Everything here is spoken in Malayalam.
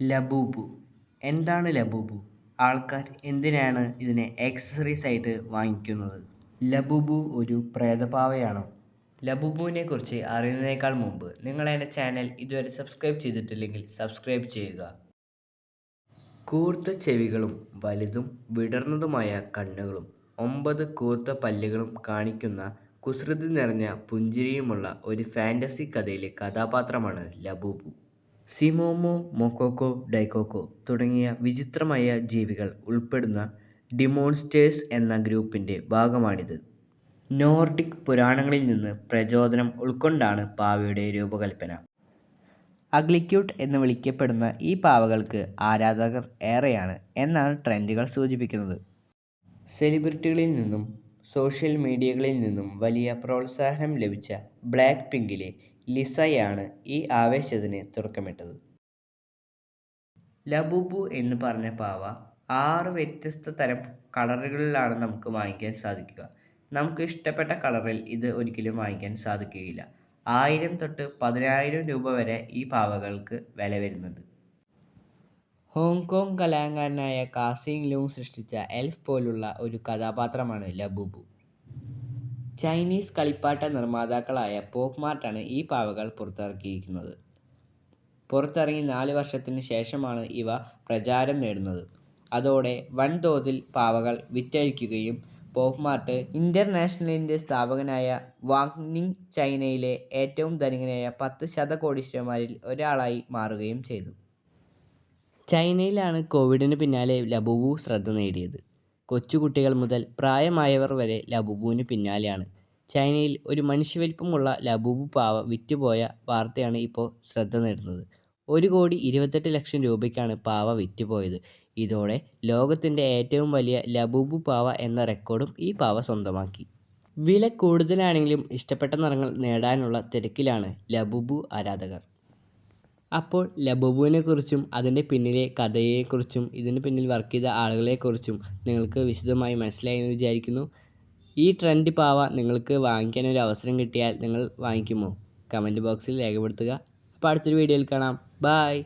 ലബൂബു. എന്താണ് ലബൂബു? ആൾക്കാർ എന്തിനാണ് ഇതിനെ ആക്സസറീസ് ആയിട്ട് വാങ്ങിക്കുന്നത്? ലബൂബു ഒരു പ്രേതപാവയാണോ? ലബൂബുവിനെ കുറിച്ച് അറിയുന്നതിനേക്കാൾ മുമ്പ് നിങ്ങൾ എന്റെ ചാനൽ ഇതുവരെ സബ്സ്ക്രൈബ് ചെയ്തിട്ടില്ലെങ്കിൽ സബ്സ്ക്രൈബ് ചെയ്യുക. കൂർത്ത ചെവികളും വലുതും വിടർന്നതുമായ കണ്ണുകളും ഒമ്പത് കൂർത്ത പല്ലുകളും കാണിക്കുന്ന കുസൃതി നിറഞ്ഞ പുഞ്ചിരിയുമുള്ള ഒരു ഫാന്റസി കഥയിലെ കഥാപാത്രമാണ് ലബൂബു. സിമോമോ മൊക്കോക്കോ ഡൈക്കോക്കോ തുടങ്ങിയ വിചിത്രമായ ജീവികൾ ഉൾപ്പെടുന്ന ഡിമോൺസ്റ്റേഴ്സ് എന്ന ഗ്രൂപ്പിന്റെ ഭാഗമാണിത്. നോർഡിക് പുരാണങ്ങളിൽ നിന്ന് പ്രചോദനം ഉൾക്കൊണ്ടാണ് പാവയുടെ രൂപകൽപ്പന. അഗ്ലിക്യൂട്ട് എന്ന് വിളിക്കപ്പെടുന്ന ഈ പാവകൾക്ക് ആരാധകർ ഏറെയാണ് എന്നാണ് ട്രെൻഡുകൾ സൂചിപ്പിക്കുന്നത്. സെലിബ്രിറ്റികളിൽ നിന്നും സോഷ്യൽ മീഡിയകളിൽ നിന്നും വലിയ പ്രോത്സാഹനം ലഭിച്ച ബ്ലാക്ക് പിങ്കിലെ ലിസയാണ് ഈ ആവേശത്തിന് തുടക്കമിട്ടത്. ലബുബു എന്ന് പറഞ്ഞ പാവ ആറ് വ്യത്യസ്ത തരം കളറുകളിലാണ് നമുക്ക് വാങ്ങിക്കാൻ സാധിക്കുക. നമുക്ക് ഇഷ്ടപ്പെട്ട കളറിൽ ഇത് ഒരിക്കലും വാങ്ങിക്കാൻ സാധിക്കുകയില്ല. ആയിരം തൊട്ട് പതിനായിരം രൂപ വരെ ഈ പാവകൾക്ക് വില വരുന്നുണ്ട്. ഹോങ്കോങ് കലാകാരനായ കാസിംഗ് ലൂങ് സൃഷ്ടിച്ച എൽഫ് പോലുള്ള ഒരു കഥാപാത്രമാണ് ലബൂബു. ചൈനീസ് കളിപ്പാട്ട നിർമ്മാതാക്കളായ പോപ്പ്മാർട്ട് ആണ് ഈ പാവകൾ പുറത്തിറക്കിയിരിക്കുന്നത്. പുറത്തിറങ്ങി നാല് വർഷത്തിന് ശേഷമാണ് ഇവ പ്രചാരം നേടുന്നത്. അതോടെ വൻതോതിൽ പാവകൾ വിറ്റഴിക്കുകയും പോപ്പ്മാർട്ട് ഇന്റർനാഷണലിന്റെ സ്ഥാപകനായ വാങ് നിങ് ചൈനയിലെ ഏറ്റവും ധനികനായ പത്ത് ശതകോടീശ്വരന്മാരിൽ ഒരാളായി മാറുകയും ചെയ്തു. ചൈനയിലാണ് കോവിഡിന് പിന്നാലെ ലബുവു ശ്രദ്ധ നേടിയത്. കൊച്ചുകുട്ടികൾ മുതൽ പ്രായമായവർ വരെ ലബൂബുവിന് പിന്നാലെയാണ്. ചൈനയിൽ ഒരു മനുഷ്യവലിപ്പമുള്ള ലബൂബു പാവ വിറ്റുപോയ വാർത്തയാണ് ഇപ്പോൾ ശ്രദ്ധ നേടുന്നത്. ഒരു കോടി ഇരുപത്തെട്ട് ലക്ഷം രൂപയ്ക്കാണ് പാവ വിറ്റുപോയത്. ഇതോടെ ലോകത്തിന്റെ ഏറ്റവും വലിയ ലബൂബു പാവ എന്ന റെക്കോർഡും ഈ പാവ സ്വന്തമാക്കി. വില കൂടുതലാണെങ്കിലും ഇഷ്ടപ്പെട്ട നിറങ്ങൾ നേടാനുള്ള തിരക്കിലാണ് ലബൂബു ആരാധകർ. അപ്പോൾ ലബൂബുവിനെക്കുറിച്ചും അതിന്റെ പിന്നിലെ കഥയെക്കുറിച്ചും ഇതിന് പിന്നിൽ വർക്ക് ചെയ്ത ആളുകളെക്കുറിച്ചും നിങ്ങൾക്ക് വിശദമായി മനസ്സിലായി എന്ന് വിചാരിക്കുന്നു. ഈ ട്രെൻഡ് പാവ നിങ്ങൾക്ക് വാങ്ങിക്കാൻ ഒരു അവസരം കിട്ടിയാൽ നിങ്ങൾ വാങ്ങിക്കുമോ? കമന്റ് ബോക്സിൽ രേഖപ്പെടുത്തുക. അപ്പോൾ അടുത്തൊരു വീഡിയോയിൽ കാണാം. ബായ്